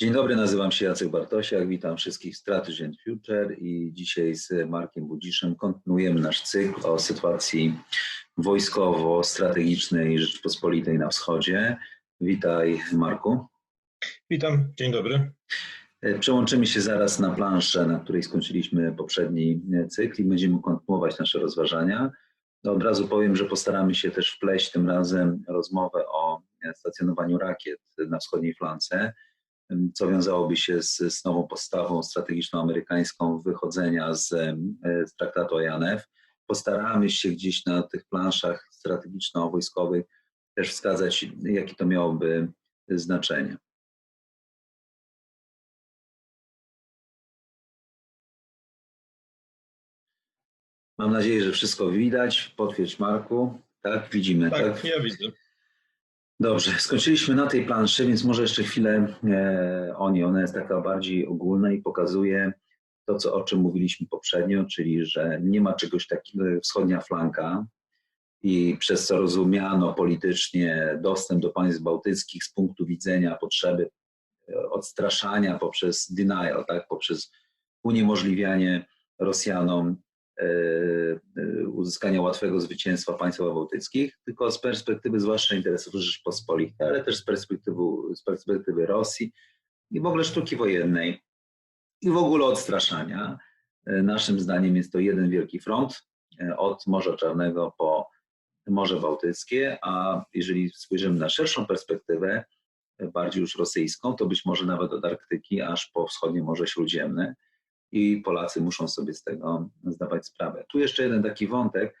Dzień dobry, nazywam się Jacek Bartosiak, witam wszystkich Strategy and Future i dzisiaj z Markiem Budziszem kontynuujemy nasz cykl o sytuacji wojskowo-strategicznej Rzeczpospolitej na wschodzie. Witaj Marku. Witam, dzień dobry. Przełączymy się zaraz na planszę, na której skończyliśmy poprzedni cykl i będziemy kontynuować nasze rozważania. No od razu powiem, że postaramy się też wpleść tym razem rozmowę o stacjonowaniu rakiet na wschodniej flance co wiązałoby się z, z nową postawą strategiczną amerykańską wychodzenia z, z traktatu IANF. Postaramy się gdzieś na tych planszach strategiczno-wojskowych też wskazać, jakie to miałoby znaczenie. Mam nadzieję, że wszystko widać. Potwierdź Marku. Tak, widzimy. Tak, tak? ja widzę. Dobrze, skończyliśmy na tej planszy, więc może jeszcze chwilę e, o niej. Ona jest taka bardziej ogólna i pokazuje to, co, o czym mówiliśmy poprzednio, czyli że nie ma czegoś takiego wschodnia flanka i przez co rozumiano politycznie dostęp do państw bałtyckich z punktu widzenia potrzeby e, odstraszania poprzez denial, tak, poprzez uniemożliwianie Rosjanom uzyskania łatwego zwycięstwa państw bałtyckich, tylko z perspektywy zwłaszcza interesów Rzeczpospolitej, ale też z perspektywy, z perspektywy Rosji i w ogóle sztuki wojennej i w ogóle odstraszania. E, naszym zdaniem jest to jeden wielki front od Morza Czarnego po Morze Bałtyckie, a jeżeli spojrzymy na szerszą perspektywę, bardziej już rosyjską, to być może nawet od Arktyki aż po wschodnie Morze Śródziemne i Polacy muszą sobie z tego zdawać sprawę. Tu jeszcze jeden taki wątek.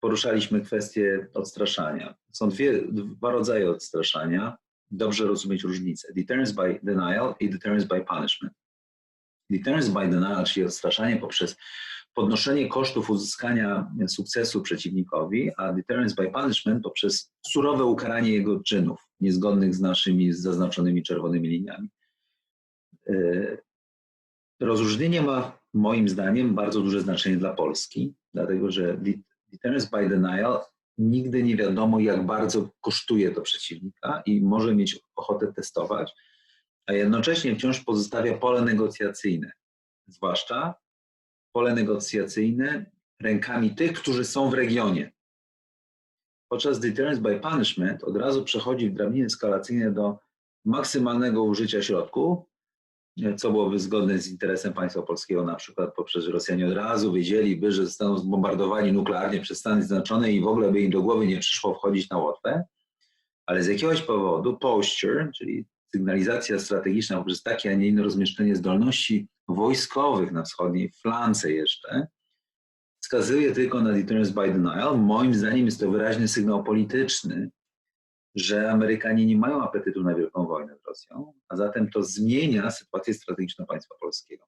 Poruszaliśmy kwestię odstraszania. Są dwie, dwa rodzaje odstraszania. Dobrze rozumieć różnicę. Deterrence by denial i deterrence by punishment. Deterrence by denial, czyli odstraszanie poprzez podnoszenie kosztów uzyskania sukcesu przeciwnikowi, a deterrence by punishment poprzez surowe ukaranie jego czynów, niezgodnych z naszymi zaznaczonymi czerwonymi liniami. Rozróżnienie ma moim zdaniem bardzo duże znaczenie dla Polski, dlatego że deterrence by denial nigdy nie wiadomo, jak bardzo kosztuje to przeciwnika i może mieć ochotę testować, a jednocześnie wciąż pozostawia pole negocjacyjne, zwłaszcza pole negocjacyjne rękami tych, którzy są w regionie. Podczas deterrence by punishment od razu przechodzi w drabinie eskalacyjne do maksymalnego użycia środków, co byłoby zgodne z interesem państwa polskiego, na przykład poprzez Rosjanie od razu wiedzieliby, że zostaną zbombardowani nuklearnie przez Stany Zjednoczone i w ogóle by im do głowy nie przyszło wchodzić na Łotwę, ale z jakiegoś powodu posture, czyli sygnalizacja strategiczna poprzez takie, a nie inne rozmieszczenie zdolności wojskowych na wschodniej flance jeszcze, wskazuje tylko na deterrence by denial. Moim zdaniem jest to wyraźny sygnał polityczny, że Amerykanie nie mają apetytu na wielką wojnę z Rosją, a zatem to zmienia sytuację strategiczną państwa polskiego.